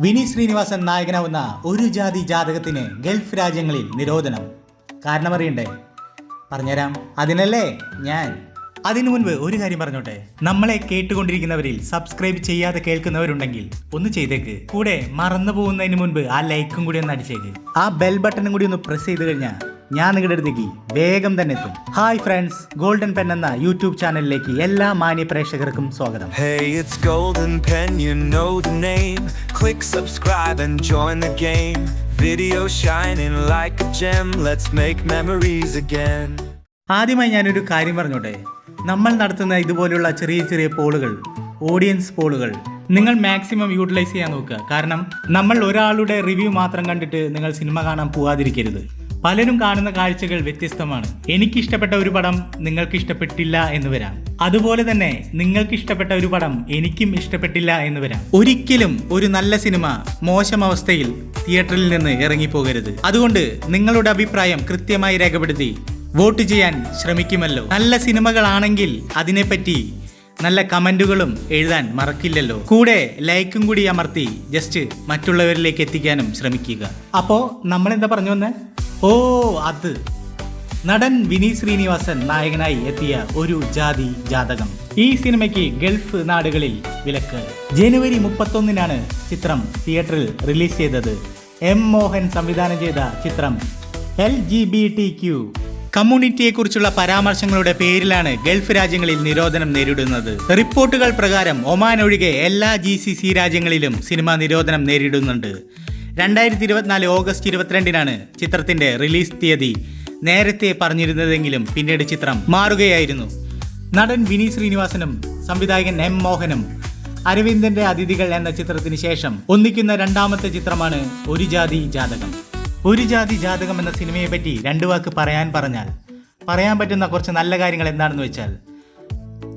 വിനീത് ശ്രീനിവാസൻ നായകനാവുന്ന ഒരു ജാതി ജാതകത്തിന് ഗൾഫ് രാജ്യങ്ങളിൽ നിരോധനം. കാരണമറിയണ്ടേ പറഞ്ഞുതരാം. അതിനല്ലേ ഞാൻ. അതിനു മുൻപ് ഒരു കാര്യം പറഞ്ഞോട്ടെ. നമ്മളെ കേട്ടുകൊണ്ടിരിക്കുന്നവരിൽ സബ്സ്ക്രൈബ് ചെയ്യാതെ കേൾക്കുന്നവരുണ്ടെങ്കിൽ ഒന്ന് ചെയ്തേക്ക്. കൂടെ മറന്നു പോകുന്നതിന് മുൻപ് ആ ലൈക്കും കൂടി ഒന്ന് അടിച്ചേക്ക്. ആ ബെൽ ബട്ടണും കൂടി ഒന്ന് പ്രസ് ചെയ്ത് കഴിഞ്ഞാൽ ഞാൻ നിങ്ങളുടെ അടുത്തേക്ക് വേഗം തന്നെ എത്തും. Hi friends. ഗോൾഡൻ പെൻ എന്ന യൂട്യൂബ് ചാനലിലേക്ക് എല്ലാ മാന്യ പ്രേക്ഷകർക്കും സ്വാഗതം. Click subscribe and join the game. Video shining like a gem, let's make memories again. ആദ്യമായി ഞാനൊരു കാര്യം പറഞ്ഞോട്ടെ നമ്മൾ നടത്തുന്ന ഇതുപോലെയുള്ള ചെറിയ ചെറിയ പോളുകൾ ഓഡിയൻസ് പോളുകൾ നിങ്ങൾ മാക്സിമം യൂട്ടിലൈസ് ചെയ്യാൻ നോക്കുക കാരണം നമ്മൾ ഒരാളുടെ റിവ്യൂ മാത്രം കണ്ടിട്ട് നിങ്ങൾ സിനിമ കാണാൻ പോവാതിരിക്കരുത് പലരും കാണുന്ന കാഴ്ചകൾ വ്യത്യസ്തമാണ്. എനിക്ക് ഇഷ്ടപ്പെട്ട ഒരു പടം നിങ്ങൾക്ക് ഇഷ്ടപ്പെട്ടില്ല എന്ന് വരാം. അതുപോലെ തന്നെ നിങ്ങൾക്ക് ഇഷ്ടപ്പെട്ട ഒരു പടം എനിക്കും ഇഷ്ടപ്പെട്ടില്ല എന്ന് വരാം. ഒരിക്കലും ഒരു നല്ല സിനിമ മോശം അവസ്ഥയിൽ തിയേറ്ററിൽ നിന്ന് ഇറങ്ങിപ്പോകരുത്. അതുകൊണ്ട് നിങ്ങളുടെ അഭിപ്രായം കൃത്യമായി രേഖപ്പെടുത്തി വോട്ട് ചെയ്യാൻ ശ്രമിക്കുമല്ലോ. നല്ല സിനിമകളാണെങ്കിൽ അതിനെപ്പറ്റി നല്ല കമന്റുകളും എഴുതാൻ മറക്കില്ലല്ലോ. കൂടെ ലൈക്കും കൂടി അമർത്തി ജസ്റ്റ് മറ്റുള്ളവരിലേക്ക് എത്തിക്കാനും ശ്രമിക്കുക. അപ്പോൾ നമ്മളെന്താ പറഞ്ഞു വന്നേ? ഓ അത്. നടൻ വിനീത് ശ്രീനിവാസൻ നായകനായി എത്തിയ ഒരു ജാതി ജാതകം. ഈ സിനിമയ്ക്ക് ഗൾഫ് നാടുകളിൽ വിലക്ക്. ജനുവരി മുപ്പത്തൊന്നിനാണ് ചിത്രം തിയേറ്ററിൽ റിലീസ് ചെയ്തത്. എം മോഹൻ സംവിധാനം ചെയ്ത ചിത്രം L G B T Q കമ്മ്യൂണിറ്റിയെ കുറിച്ചുള്ള പരാമർശങ്ങളുടെ പേരിലാണ് ഗൾഫ് രാജ്യങ്ങളിൽ നിരോധനം നേരിടുന്നത്. റിപ്പോർട്ടുകൾ പ്രകാരം ഒമാൻ ഒഴികെ എല്ലാ ജി രാജ്യങ്ങളിലും സിനിമ നിരോധനം നേരിടുന്നുണ്ട്. രണ്ടായിരത്തി ഇരുപത്തിനാല് ഓഗസ്റ്റ് ഇരുപത്തിരണ്ടിനാണ് ചിത്രത്തിന്റെ റിലീസ് തീയതി. നേരത്തെ പറഞ്ഞിരുന്നതെങ്കിലും പിന്നീട് ചിത്രം മാറുകയായിരുന്നു. നടൻ വിനീത് ശ്രീനിവാസനും സംവിധായകൻ എം മോഹനും അരവിന്ദന്റെ അതിഥികൾ എന്ന ചിത്രത്തിന് ശേഷം ഒന്നിക്കുന്ന രണ്ടാമത്തെ ചിത്രമാണ് ഒരു ജാതി ജാതകം. ഒരു ജാതി ജാതകം എന്ന സിനിമയെ പറ്റി രണ്ടു വാക്ക് പറയാൻ പറഞ്ഞാൽ പറയാൻ പറ്റുന്ന കുറച്ച് നല്ല കാര്യങ്ങൾ എന്താണെന്ന് വെച്ചാൽ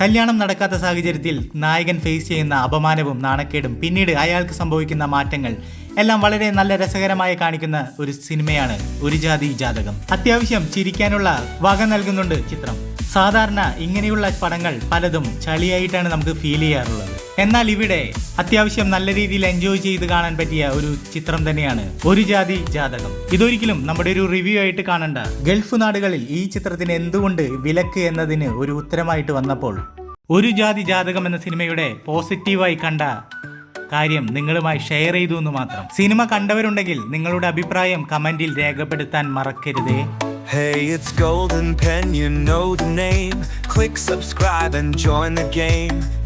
കല്യാണം നടക്കാത്ത സാഹചര്യത്തിൽ നായകൻ ഫേസ് ചെയ്യുന്ന അപമാനവും നാണക്കേടും പിന്നീട് അയാൾക്ക് സംഭവിക്കുന്ന മാറ്റങ്ങൾ എല്ലാം വളരെ നല്ല രസകരമായി കാണിക്കുന്ന ഒരു സിനിമയാണ് ഒരു ജാതി ജാതകം. അത്യാവശ്യം ചിരിക്കാനുള്ള വക നൽകുന്നുണ്ട് ചിത്രം. സാധാരണ ഇങ്ങനെയുള്ള പടങ്ങൾ പലതും ചളിയായിട്ടാണ് നമുക്ക് ഫീൽ ചെയ്യാറുള്ളത്. എന്നാൽ ഇവിടെ അത്യാവശ്യം നല്ല രീതിയിൽ എൻജോയ് ചെയ്ത് കാണാൻ പറ്റിയ ഒരു ചിത്രം തന്നെയാണ് ഒരു ജാതി ജാതകം ഇതൊരിക്കലും നമ്മുടെ ഒരു റിവ്യൂ ആയിട്ട് കാണണ്ട ഗൾഫ് നാടുകളിൽ ഈ ചിത്രത്തിന് എന്തുകൊണ്ട് വിലക്ക് എന്നതിന് ഒരു ഉത്തരമായിട്ട് വന്നപ്പോൾ ഒരു ജാതി ജാതകം എന്ന സിനിമയുടെ പോസിറ്റീവായി കണ്ട കാര്യം നിങ്ങളുമായി ഷെയർ ചെയ്തു എന്ന് മാത്രം സിനിമ കണ്ടവരുണ്ടെങ്കിൽ നിങ്ങളുടെ അഭിപ്രായം കമന്റിൽ രേഖപ്പെടുത്താൻ മറക്കരുതേ Hey, it's Golden Pen, you know the name. Click subscribe and join the game.